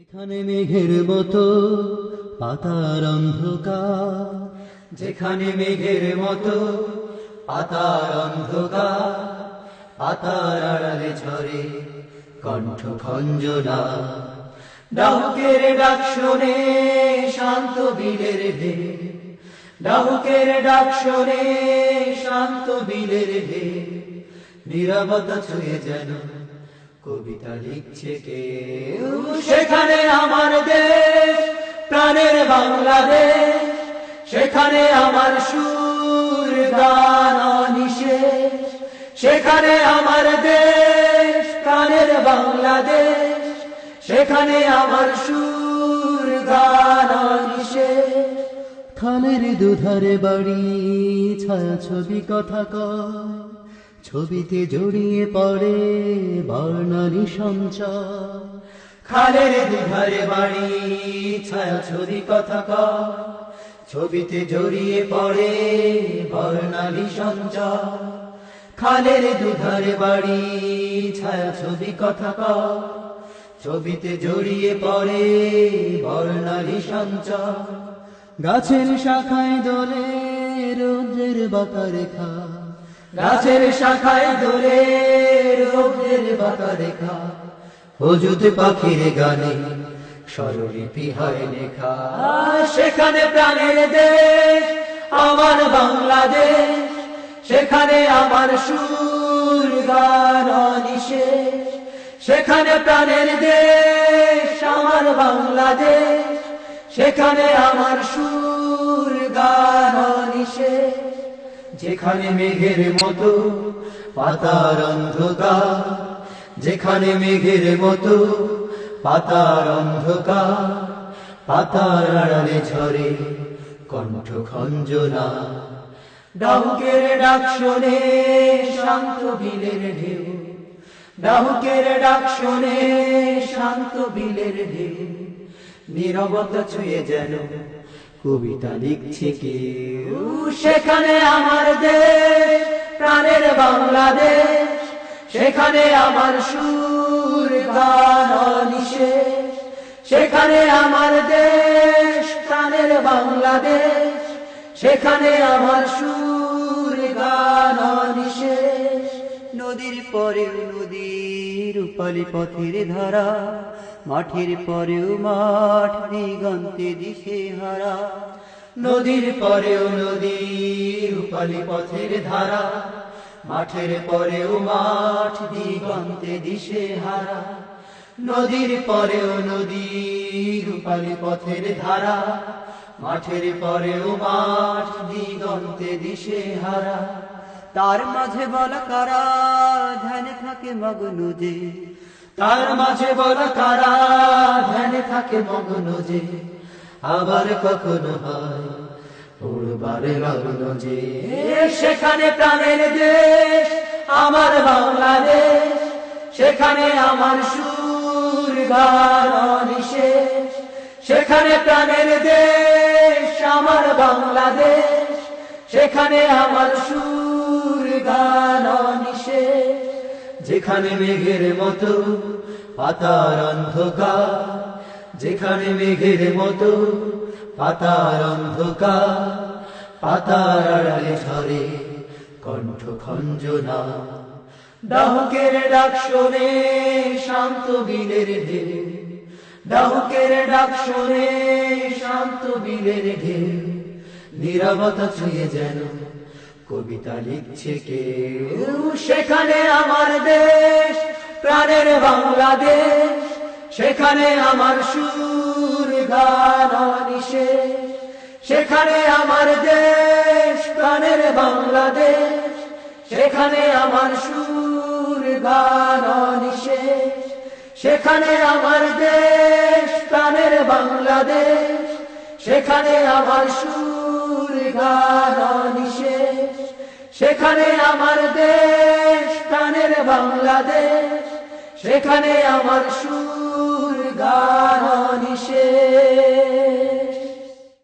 এখানে মেঘের মতো পাতার অন্ধকার, যেখানে মেঘের মতো পাতার অন্ধকার, পাতার আড়ালে ঝরে কণ্ঠ খঞ্জনা ডাহুকের ডাক শোনে শান্ত বিলের ঢে ডাহুকের ডাক শোনে শান্ত বিলের ঢে নিরবতা ছুঁয়ে যেন কবিতা লিখছে কে? সেখানে আমার দেশ, প্রাণের বাংলাদেশ। সেখানে আমার সুর, গান নিশেষ সেখানে আমার দেশ, প্রাণের বাংলাদেশ। সেখানে আমার সুর, গান নিশেষ খালের দুধারে বাড়ি ছায়া ছবি কথা কয়। ছবিতে জড়িয়ে পড়ে বর্ণালী সঞ্চয় খালের দুধারে বাড়ি ছায়া ছবি কথা ছবিতে জড়িয়ে পড়ে বর্ণালী সঞ্চয় খালের দুধারে বাড়ি ছায়া ছবি কথা ছবিতে জড়িয়ে পড়ে বর্ণালী সঞ্চয় গাছের শাখায় দোলে রোদ্রের বাঁকা রেখা গাছের শাখায় দোলে রোদ্রের বাঁকা রেখা হজুত পাখির গানে স্বরলিপি হয় লেখা। সেখানে প্রাণের দেশ, আমার বাংলাদেশ, সেখানে আমার সুর গান নিশেষ সেখানে প্রাণের দেশ, আমার বাংলাদেশ, সেখানে আমার যেখানে মেঘের মতো পাতার অন্ধকার, যেখানে মেঘের মতো পাতার অন্ধকার, পাতার আড়ালে ঝরে কণ্ঠ খঞ্জনা। ডাহুকের ডাক শোনে শান্ত বিলের ঢেউ। ডাহুকের ডাক শোনে শান্ত বিলের ঢেউ। নীরবতা ছুঁয়ে যেন কবিতা লিখছে কেউ সেখানে আমার দেশ, প্রাণের বাংলাদেশ। সেখানে আমার সুর, গান সেখানে আমার দেশ, প্রাণের বাংলাদেশ। সেখানে আমার সুর, গান নিশেষ নদীর পরেও নদীর রূপালী পথের ধারা, মাঠের পরেও মাঠ, দিগন্তে দিশে হারা। নদীর পরেও নদী রূপালী পথের ধারা, মাঠের পরেও মাঠ, দিগন্তে দিশে হারা। নদীর পরেও নদী রূপালী পথের ধারা, মাঠের পরেও মাঠ, দিগন্তে দিশে হারা। তার মাঝে বলা কারা ধ্যানে থাকে মগ্ন যে। তার মাঝে কারা ধ্যানে থাকে মগ্ন যে। আবার কখনো হয় লগ্ন যে। সেখানে প্রাণের দেশ আমার বাংলাদেশ, সেখানে আমার সুর গান নিশেষ সেখানে প্রাণের দেশ আমার বাংলাদেশ, সেখানে আমার সুর নিশেষ যেখানে মেঘের মতো পাতার অন্ধকার, যেখানে মেঘের মতো পাতার অন্ধকার, পাতার আড়ালে ঝরে কণ্ঠ খঞ্জনা। ডাহুকের ডাক শোনে শান্ত বিলের ঢেউ। ডাহুকের ডাক শোনে শান্ত বিলের ঢেউ। নিরবতা ছুঁয়ে যেন কবিতা লিখছে কেউ। সেখানে আমার দেশ, প্রাণের বাংলাদেশ। সেখানে আমার সুর, গান সেখানে আমার দেশ, প্রাণের বাংলাদেশ। সেখানে আমার সুর, গান সেখানে আমার দেশ, প্রাণের বাংলাদেশ। সেখানে আমার সুর, গান সেখানে আমার দেশ প্রাণের বাংলাদেশ। সেখানে আমার সুর গান নিশেষ